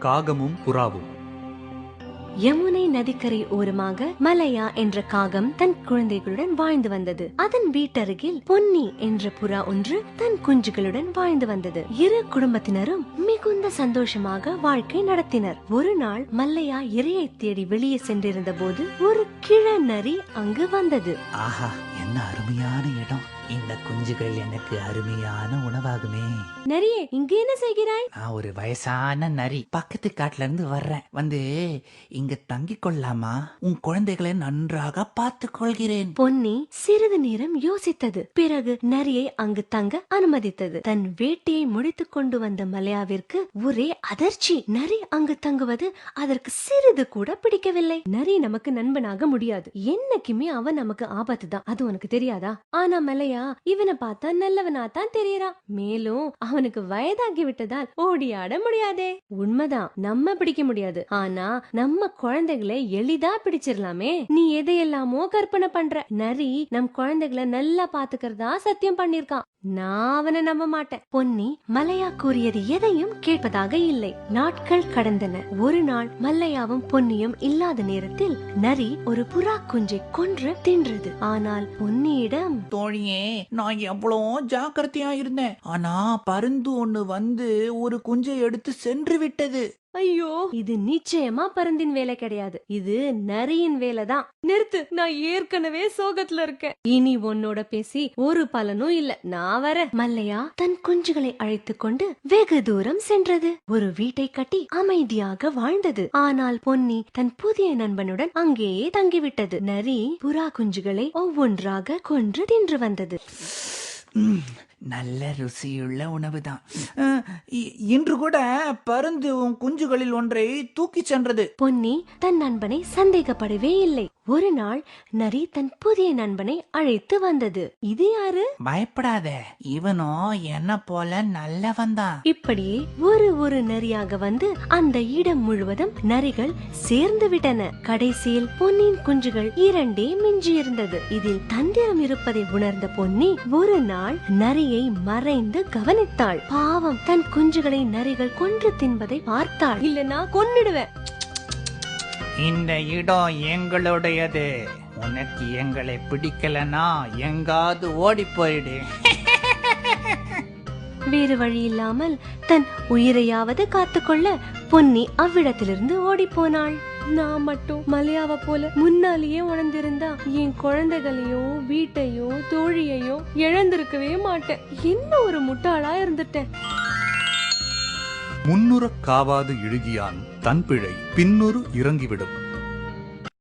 காகமும் புறாவும். யமுனை நதிக்கரை ஓரமாக மலையா என்ற காகம் தன் குழந்தைகளுடன் வாழ்ந்து வந்தது. அதன் வீட்டருகில் பொன்னி என்ற புறா ஒன்று தன் குஞ்சுகளுடன் வாழ்ந்து வந்தது. இரு குடும்பத்தினரும் மிகுந்த சந்தோஷமாக வாழ்க்கை நடத்தினர். ஒரு நாள் மல்லையா இரையை தேடி வெளியே சென்றிருந்த போது ஒரு கிழநரி அங்கு வந்தது. ஆஹா என்ன அருமையான இடம். இந்த குஞ்சுகள் எனக்கு அருமையான உணவாகுமே. நரியே இங்கு என்ன செய்கிறாய்? நான் ஒரு வயசான நரி. பக்கத்து காட்டுல இருந்து வர்றேன். வந்து இங்க தங்கிக் கொள்ளலாமா உன் குழந்தைகளை நன்றாக பார்த்துக் கொள்கிறேன். பொன்னி சிறிது நேரம் யோசித்தது. பிறகு நரியை அங்கு தங்க அனுமதித்தது. தன் வேட்டையை முடித்துக் கொண்டு வந்த மலையாவிற்கு ஒரே அதிர்ச்சி. நரி அங்கு தங்குவது அதற்கு சிறிது கூட பிடிக்கவில்லை. நரி நமக்கு நண்பனாக முடியாது. என்னைக்குமே அவன் நமக்கு ஆபத்து தான் அது உனக்கு தெரியாதா? ஆனா மலையா இவனை பார்த்தா நல்லவனா தான் தெரியறான். மேலும் அவனுக்கு வயதாகி விட்டதால் ஓடி ஆட முடியாதே. உண்மைதான். நம்ம பிடிக்க முடியாது. ஆனா நம்ம குழந்தைகளை எளிதா பிடிச்சிடலாமே நீ எதையெல்லாமோ கற்பனை பண்ற. நரி நம் குழந்தைகளை நல்லா பாத்துக்கிறதா சத்தியம் பண்ணிருக்கான். நான் அவனை நம்ப மாட்டேன். பொன்னி மல்லையா கூறியது எதையும் கேட்பதாக இல்லை. நாட்கள் கடந்தன. ஒரு நாள் மல்லையாவும் பொன்னியும் இல்லாத நேரத்தில் நரி ஒரு புறா குஞ்சை கொன்று தின்றது. ஆனால் பொன்னியிடம் தோழியே நான் எவ்வளோ ஜாக்கிரதையா இருந்தேன். ஆனா பருந்து ஒண்ணு வந்து ஒரு குஞ்சை எடுத்து சென்று விட்டது. ஐயோ இது நிச்சயமா பருந்தின் வேலை கிடையாது. இது நரியின் வேலைதான் நிறுத்து நான் ஏற்கனவே சோகத்துல இருக்கேன். இனி உன்னோட பேசி ஒரு பலனும் இல்ல. நான் வர. மல்லையா தன் குஞ்சுகளை அழைத்துக் கொண்டு வெகு தூரம் சென்றது. ஒரு வீட்டை கட்டி அமைதியாக வாழ்ந்தது. ஆனால் பொன்னி தன் புதிய நண்பனுடன் அங்கேயே தங்கிவிட்டது. நரி புறா குஞ்சுகளை ஒவ்வொன்றாக கொன்று தின்று வந்தது. நல்ல ருசியுள்ள உணவு தான் இ- இன்று கூட பருந்து உன் குஞ்சுகளில் ஒன்றை தூக்கிச் சென்றது. பொன்னி தன் நண்பனை சந்தேகப்படவே இல்லை. ஒரு நாள் நரி தன் புதிய நண்பனை அழைத்து வந்தது. இது யாரு? பயப்படாத. இவனோ என்ன போல நல்லவன் தான் இப்படியே ஒரு ஒரு நரியாக வந்து அந்த இடம் முழுவதும் நரிகள் சேர்ந்து விட்டன. கடைசியில் பொன்னின் குஞ்சுகள் இரண்டே மிஞ்சி இருந்தது இதில் தந்திரம் இருப்பதை உணர்ந்த பொன்னி ஒரு நாள் நரியை மறைந்து கவனித்தாள். பாவம் தன் குஞ்சுகளை நரிகள் கொன்று தின்பதை பார்த்தாள். இல்லனா கொன்னிடுவேன். இந்த இடம் எங்களுடையது. உனக்கு எங்களை பிடிக்கலனா எங்காவது ஓடி போயிடு. வேறு வழி இல்லாமல் தன் உயிரையாவது காத்துக்கொள்ள பொன்னி அவ்விடத்திலிருந்து ஓடி போனாள். நான் மட்டும் மலையாவ போல முன்னாலேயே உணர்ந்திருந்தா என் குழந்தைகளையோ வீட்டையோ தோழியையோ இழந்திருக்கவே மாட்டேன். என்ன ஒரு முட்டாளா இருந்துட்டேன். முன்னுறக் காவாது இழுகியான் தன் பிழை பின்னுறு இறங்கிவிடும்.